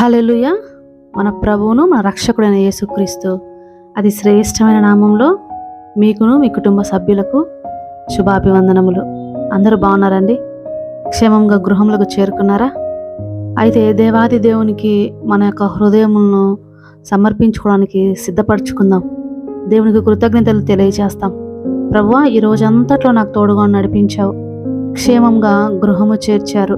Hallelujah మన ప్రభువును మన రక్షకుడైన యేసుక్రీస్తు. అది శ్రేష్టమైన నామంలో మీకును మీ కుటుంబ సభ్యులకు శుభాభివందనములు. అందరూ బాగున్నారండి? క్షేమంగా గృహములకు చేరుకున్నారా? అయితే దేవాది దేవునికి మన యొక్క హృదయములను సమర్పించుకోవడానికి సిద్ధపరచుకుందాం. దేవునికి కృతజ్ఞతలు తెలియజేస్తాం. ప్రభువా ఈ రోజంతట్లో నాకు తోడుగా నడిపించావు. క్షేమంగా గృహము చేర్చారు.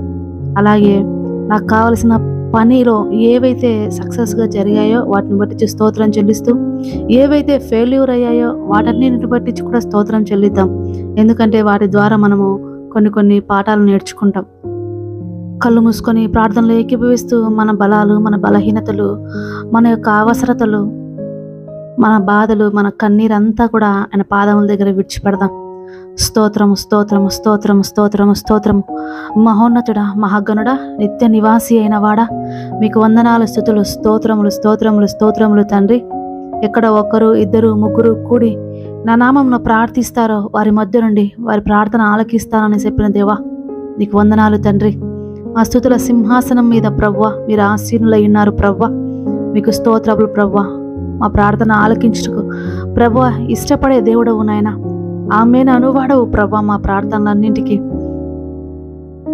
అలాగే నాకు కావలసిన పనిలో ఏవైతే సక్సెస్గా జరిగాయో వాటిని బట్టి స్తోత్రం చెల్లిస్తూ ఏవైతే ఫెయిల్యూర్ అయ్యాయో వాటన్నిటిని బట్టి కూడా స్తోత్రం చెల్లిద్దాం. ఎందుకంటే వాటి ద్వారా మనము కొన్ని కొన్ని పాఠాలు నేర్చుకుంటాం. కళ్ళు మూసుకొని ప్రార్థనలు ఏకీభవిస్తూ మన బలాలు మన బలహీనతలు మన యొక్క అవసరతలు మన బాధలు మన కన్నీరంతా కూడా ఆయన పాదముల దగ్గర విడిచిపెడదాం. స్తోత్రము స్తోత్రము స్తోత్రము స్తోత్రము స్తోత్రము. మహోన్నతుడా మహాగణుడా నిత్య నివాసి అయిన వాడా మీకు వందనాలు స్థుతులు స్తోత్రములు స్తోత్రములు స్తోత్రములు తండ్రి. ఎక్కడ ఒక్కరు ఇద్దరు ముగ్గురు కూడి నా నామంను ప్రార్థిస్తారో వారి మధ్య నుండి వారి ప్రార్థన ఆలకిస్తానని చెప్పిన దేవా నీకు వందనాలు తండ్రి. మా స్థుతుల సింహాసనం మీద ప్రవ్వ మీరు ఆశీనులై ఉన్నారు ప్రవ్వ. మీకు స్తోత్రములు ప్రవ్వ. మా ప్రార్థన ఆలకించుటకు ప్రవ్వ ఇష్టపడే దేవుడవు నాయన. ఆమెను అనువాడవు ప్రభా మా ప్రార్థనలన్నింటికి.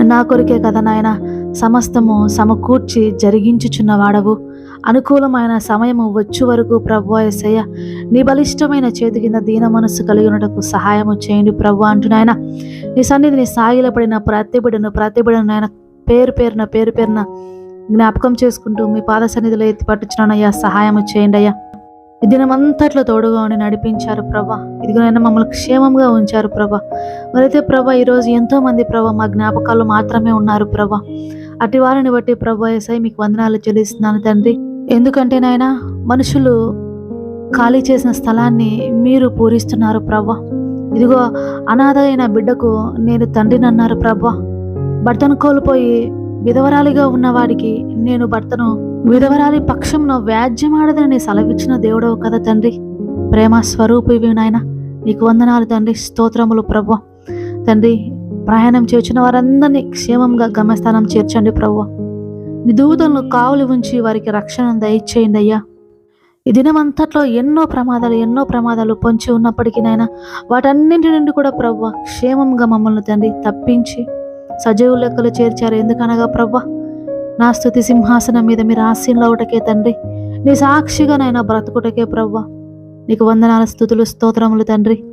నా కొరికే కదా నాయన సమస్తము సమకూర్చి జరిగించుచున్న వాడవు. అనుకూలమైన సమయము వచ్చు వరకు ప్రభు ఎసయ్య నీ బలిష్టమైన చేతి కింద దీన మనస్సు కలిగి ఉన్నటకు సహాయము చేయండి ప్రభు అంటున్నాయన నీ సన్నిధిని సాగిలపడిన ప్రతి బిడను ప్రతి బిడను నాయన పేరు పేరున పేరు పేరున జ్ఞాపకం చేసుకుంటూ మీ పాద సన్నిధిలో ఎత్తి పట్టుచున్నానయ్యా సహాయము చేయండి అయ్యా. ఈ దినమంతట్లో తోడుగా ఉండి నడిపించారు ప్రభా. ఇదిగోనైనా మమ్మల్ని క్షేమంగా ఉంచారు ప్రభా. మరైతే ప్రభా ఈరోజు ఎంతో మంది ప్రభా మా జ్ఞాపకాలు మాత్రమే ఉన్నారు ప్రభా. అటు వారిని బట్టి ప్రభా ఎస్ఐ మీకు వందనాలు చెల్లిస్తున్నాను తండ్రి. ఎందుకంటే నాయన మనుషులు ఖాళీ చేసిన స్థలాన్ని మీరు పూరిస్తున్నారు ప్రభా. ఇదిగో అనాథ అయిన బిడ్డకు నేను తండ్రిని అన్నారు ప్రభా. భర్తను కోల్పోయి విధవరాలిగా ఉన్నవాడికి నేను భర్తను విధవరాలి పక్షంలో వ్యాజ్యమాడదని సెలవిచ్చిన దేవుడవు కదా తండ్రి. ప్రేమ స్వరూపివి నాయన. నీకు వందనాలు తండ్రి. స్తోత్రములు ప్రభు. తండ్రి ప్రయాణం చేర్చిన వారందరినీ క్షేమంగా గమ్యస్థానం చేర్చండి ప్రభు. నీ దూతలను కావులు ఉంచి వారికి రక్షణ దయచేయండి అయ్యా. ఈ దినమంతట్లో ఎన్నో ప్రమాదాలు ఎన్నో ప్రమాదాలు పొంచి ఉన్నప్పటికీ నాయన వాటన్నింటి నుండి కూడా ప్రభు క్షేమంగా మమ్మల్ని తండ్రి తప్పించి సజీవు లెక్కలు చేర్చారు. ఎందుకనగా ప్రభా? నా స్థుతి సింహాసనం మీద మీరు ఆశీనులు ఒకటకే తండ్రి. నీ సాక్షిగా నైనా బ్రతుకుటకే ప్రవ్వ. నీకు వందనాల స్థుతులు స్తోత్రములు తండ్రి.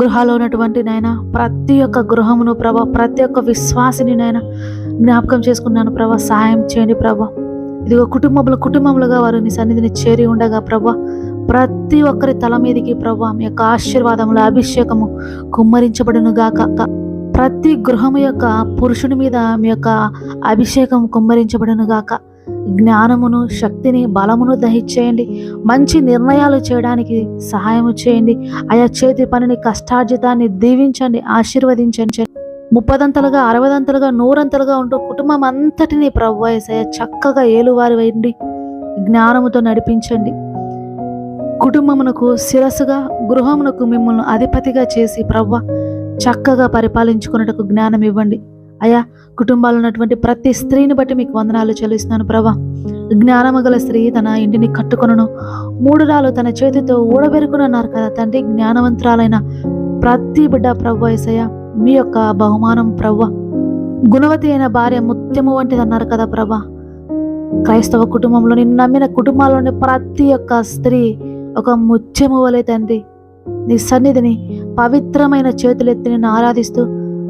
గృహాలో ఉన్నటువంటి నైనా ప్రతి ఒక్క గృహమును ప్రభ ప్రతి ఒక్క విశ్వాసిని నైనా జ్ఞాపకం చేసుకున్నాను ప్రభ సాయం చేయండి ప్రభ ఇదిగో కుటుంబములు కుటుంబములుగా వారు నీ సన్నిధిని చేరి ఉండగా ప్రభ ప్రతి ఒక్కరి తల మీదకి ప్రభ మీ యొక్క ఆశీర్వాదముల అభిషేకము కుమ్మరించబడినగా గాక ప్రతి గృహము యొక్క పురుషుని మీద మీ యొక్క అభిషేకం కుమ్మరించబడను గాక. జ్ఞానమును శక్తిని బలమును దహించేయండి. మంచి నిర్ణయాలు చేయడానికి సహాయం చేయండి. ఆయా చేతి పనిని కష్టార్జితాన్ని దీవించండి ఆశీర్వదించండి. ముప్పదంతలుగా అరవదంతలుగా నూరంతలుగా ఉంటూ కుటుంబం అంతటినీ ప్రభు చక్కగా ఏలువారి వేయండి. జ్ఞానముతో నడిపించండి. కుటుంబమునకు శిరస్సుగా గృహమునకు మిమ్మల్ని అధిపతిగా చేసి ప్రవ్వ చక్కగా పరిపాలించుకున్నటకు జ్ఞానం ఇవ్వండి. అయా కుటుంబాలు ఉన్నటువంటి ప్రతి స్త్రీని బట్టి మీకు వందనాలు చెల్లిస్తున్నాను ప్రభా. జ్ఞానము గల స్త్రీ తన ఇంటిని కట్టుకొనను. మూడు రాలు తన చేతితో ఊడబెరుకునన్నారు కదా తండ్రి జ్ఞానవంతురాలైన ప్రతి బిడ్డ ప్రవ్వ ఏసయ్య మీ యొక్క బహుమానం ప్రవ్వ గుణవతి అయిన భార్య ముత్యము వంటిది అన్నారు కదా ప్రభా. క్రైస్తవ కుటుంబంలో నిన్ను నమ్మిన కుటుంబాల్లోని ప్రతి ఒక్క స్త్రీ ఒక ముత్యము వలె తండ్రి. నీ సన్నిధిని పవిత్రమైన చేతులెత్తి నిన్ను ఆరాధిస్తూ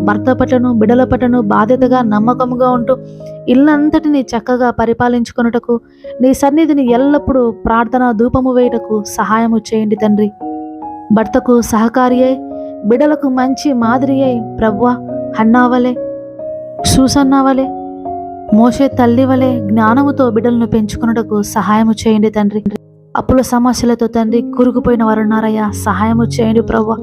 భర్త పట్లను బిడల పట్లను బాధ్యతగా నమ్మకముగా ఉంటూ ఇల్లంతటిని చక్కగా పరిపాలించుకొనుటకు నీ సన్నిధిని ఎల్లప్పుడూ ప్రార్థన ధూపము వేయుటకు సహాయము చేయండి తండ్రి. భర్తకు సహకారి అయి బిడలకు మంచి మాదిరి అయి ప్రవ్వ హన్నావలే సూసన్నావలే మోసే తల్లి వలె జ్ఞానముతో బిడలను పెంచుకున్నటకు సహాయము చేయండి తండ్రి. అప్పుల సమస్యలతో తండ్రి కురుకుపోయిన వారు ఉన్నారయ్యా. సహాయం చేయండి ప్రభా.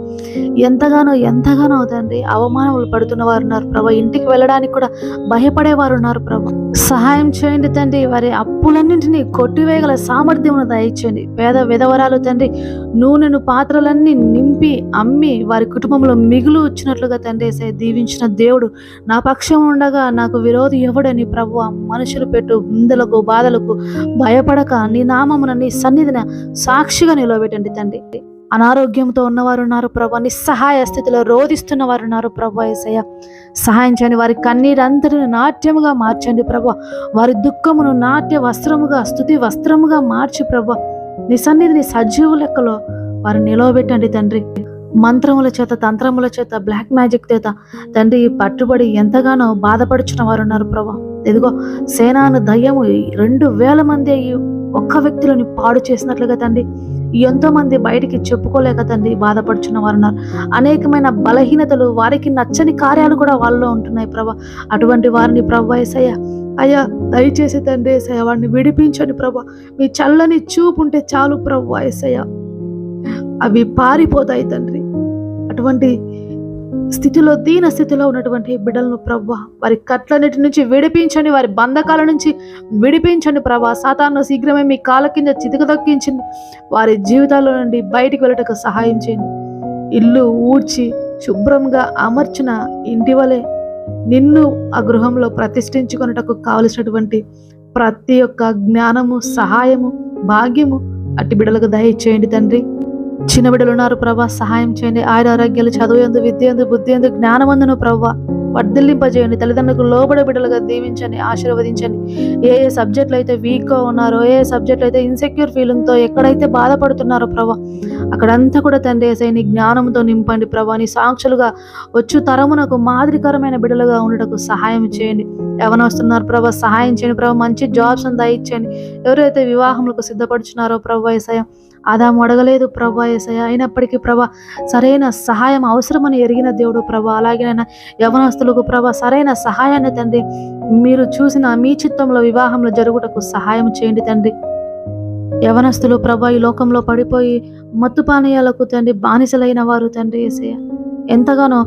ఎంతగానో ఎంతగానో తండ్రి అవమానములు పడుతున్న వారు ఉన్నారు ప్రభు. ఇంటికి వెళ్ళడానికి కూడా భయపడేవారు ఉన్నారు ప్రభు. సహాయం చేయండి తండ్రి. వారి అప్పులన్నింటినీ కొట్టివేయగల సామర్థ్యం దయచేయండి పేద విధవరాలు తండ్రి నూనెను పాత్రలన్నీ నింపి అమ్మి వారి కుటుంబంలో మిగులు వచ్చినట్లుగా తండ్రి దీవించిన దేవుడు నా పక్షం ఉండగా నాకు విరోధి ఎవడని ప్రభు మనుషులు పెట్టు నిందలకు బాధలకు భయపడక నీ నామమున నీ సన్నిధిన సాక్షిగా నిలబెట్టండి తండ్రి. అనారోగ్యంతో ఉన్నవారు ఉన్నారు ప్రభా నిస్సహాయ స్థితిలో రోధిస్తున్న వారు ఉన్నారు ప్రభా ఏసయ్య. సహాయం చేయండి వారి కన్నీరంతటిని నాట్యముగా మార్చండి ప్రభా. వారి దుఃఖమును నాట్య వస్త్రముగా స్థుతి వస్త్రముగా మార్చి ప్రభా. నీ సన్నిధిని సజీవ లెక్కలో వారు నిలవబెట్టండి తండ్రి. మంత్రముల చేత తంత్రముల చేత బ్లాక్ మ్యాజిక్ చేత తండ్రి పట్టుబడి ఎంతగానో బాధపడుచున్న వారు ఉన్నారు ప్రభా. ఇదిగో సేనాను దయ్యము రెండు వేల మంది ఒక్క వ్యక్తులని పాడు చేసినట్లుగా తండ్రి. ఎంతో మంది బయటికి చెప్పుకోలేక తండ్రి బాధపడుచున్న వారు ఉన్నారు అనేకమైన బలహీనతలు వారికి నచ్చని కార్యాలు కూడా వాళ్ళలో ఉంటున్నాయి ప్రభా. అటువంటి వారిని ప్రభా ఏసయ్య అయ్యా దయచేసి తండ్రి ఏసయ్య వాడిని విడిపించండి ప్రభా. మీ చల్లని చూపు ఉంటే చాలు ప్రభా ఏసయ్య. అవి పారిపోతాయి తండ్రి. అటువంటి స్థితిలో దీన స్థితిలో ఉన్నటువంటి బిడ్డలను ప్రవ్వ వారి కట్లన్నిటి నుంచి విడిపించండి వారి బంధకాల నుంచి విడిపించండి ప్రభా సాతాను శీఘ్రమే మీ కాల కింద చితకదక్కించండి వారి జీవితాల్లో నుండి బయటికి వెళ్ళటకు సహాయం చేయండి. ఇల్లు ఊడ్చి శుభ్రంగా అమర్చిన ఇంటి వలె నిన్ను ఆ గృహంలో ప్రతిష్ఠించుకున్నటకు కావలసినటువంటి ప్రతి ఒక్క జ్ఞానము సహాయము భాగ్యము అట్టి బిడ్డలకు దయచేయండి తండ్రి. చిన్న బిడ్డలు ఉన్నారు ప్రభా సహాయం చేయండి. ఆయుర ఆరోగ్యాలు చదువు ఎందు విద్య ఎందు బుద్ధి ఎందు జ్ఞానమందును ప్రభా వర్ధిల్లింపజేయండి. తల్లిదండ్రులకు లోబడ బిడ్డలుగా దీవించండి. ఆశీర్వదించండి. ఏ ఏ సబ్జెక్టులు అయితే వీక్గా ఉన్నారో ఏ ఏ సబ్జెక్టులు అయితే ఇన్సెక్యూర్ ఫీలింగ్తో ఎక్కడైతే బాధపడుతున్నారో ప్రభా అక్కడంతా కూడా తండ్రి ఏసై నీ జ్ఞానంతో నింపండి ప్రభా. నీ సాక్షులుగా వచ్చు తరమునకు మాదిరికరమైన బిడ్డలుగా ఉండటకు సహాయం చేయండి. ఎవరు వస్తున్నారు ప్రభా సహాయం చేయండి ప్రభా. మంచి జాబ్స్ దయచేయండి ఎవరైతే వివాహములకు సిద్ధపడుచున్నారో ప్రభా ఏసయ ఆదాము అడగలేదు ప్రభా ఏసయ అయినప్పటికీ ప్రభా సరైన సహాయం అవసరమని ఎరిగిన దేవుడు ప్రభా. అలాగేనైనా యవనస్తులకు ప్రభా సరైన సహాయాన్ని తండ్రి మీరు చూసిన మీ చిత్తంలో వివాహంలో జరుగుటకు సహాయం చేయండి తండ్రి. యవనస్తులు ప్రభా ఈ లోకంలో పడిపోయి మత్తు పానీయాలకు తండ్రి బానిసలైన వారు తండ్రి ఏసయ్య. ఎంతగానో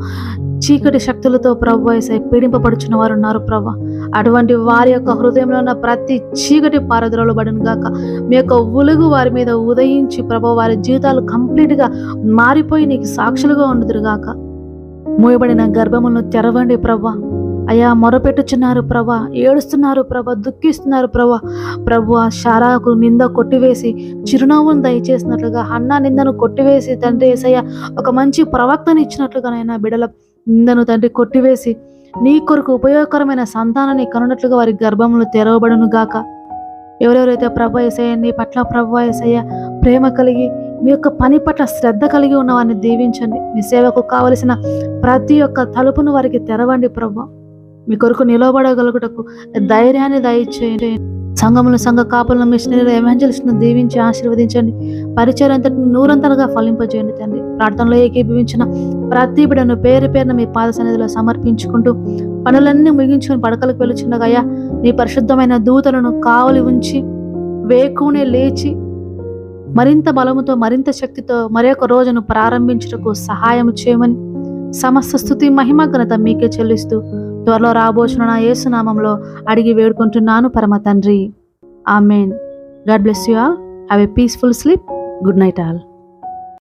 చీకటి శక్తులతో ప్రభు ఏసై పీడింపబడుచున్న వారు ఉన్నారు ప్రభా. అటువంటి వారి యొక్క హృదయంలో ఉన్న ప్రతి చీకటి పారదరలు పడిన గాక. మీ యొక్క ఉలుగు వారి మీద ఉదయించి ప్రభ వారి జీవితాలు కంప్లీట్గా మారిపోయి నీకు సాక్షులుగా ఉండదురుగాక మూయబడిన గర్భములను తెరవండి ప్రభా. అయ్యా మొరపెట్టుచున్నారు ప్రభా. ఏడుస్తున్నారు ప్రభా దుఃఖిస్తున్నారు ప్రభా. ప్రభు ఆ శారాకు నింద కొట్టివేసి చిరునవ్వును దయచేసినట్లుగా అన్న నిందను కొట్టివేసి తండ్రి ఏసయ్య ఒక మంచి ప్రవక్తను ఇచ్చినట్లుగానైనా బిడల నిందను తండ్రి కొట్టివేసి నీ కొరకు ఉపయోగకరమైన సంతానాన్ని కనున్నట్లుగా వారి గర్భంలో తెరవబడును గాక. ఎవరెవరైతే ప్రభ ఏసయ్య నీ పట్ల ప్రభ ఏసయ్య ప్రేమ కలిగి మీ యొక్క పని పట్ల శ్రద్ధ కలిగి ఉన్న వారిని దీవించండి. మీ సేవకు కావలసిన ప్రతి ఒక్క తలుపును వారికి తెరవండి ప్రభు. మీ కొరకు నిలబడగలుగుటకు ధైర్యాన్ని దయచేయండి. సంఘములు సంఘ కాపులను మిషనరీలు ఎవాంజలిస్ట్ను దీవించి ఆశీర్వదించండి. పరిచయం అంతటి నూరంతలుగా ఫలింపజేయండి తండ్రి. ప్రార్థనలో ఏకీభవించిన ప్రతి బిడను పేరు పేరున మీ పాద సన్నిధిలో సమర్పించుకుంటూ పనులన్నీ ముగించుకుని పడకలకు వెళ్ళుచుండగా నీ పరిశుద్ధమైన దూతలను కావలి ఉంచి వేకునే లేచి మరింత బలముతో మరింత శక్తితో మరొక రోజును ప్రారంభించుటకు సహాయం చేయమని సమస్త స్థుతి మహిమ ఘనత మీకే చెల్లిస్తూ త్వరలో రాబోచున్న నా యేసునామంలో అడిగి వేడుకుంటున్నాను పరమ తండ్రి. Amen. God bless you all. Have a peaceful sleep. Good night all.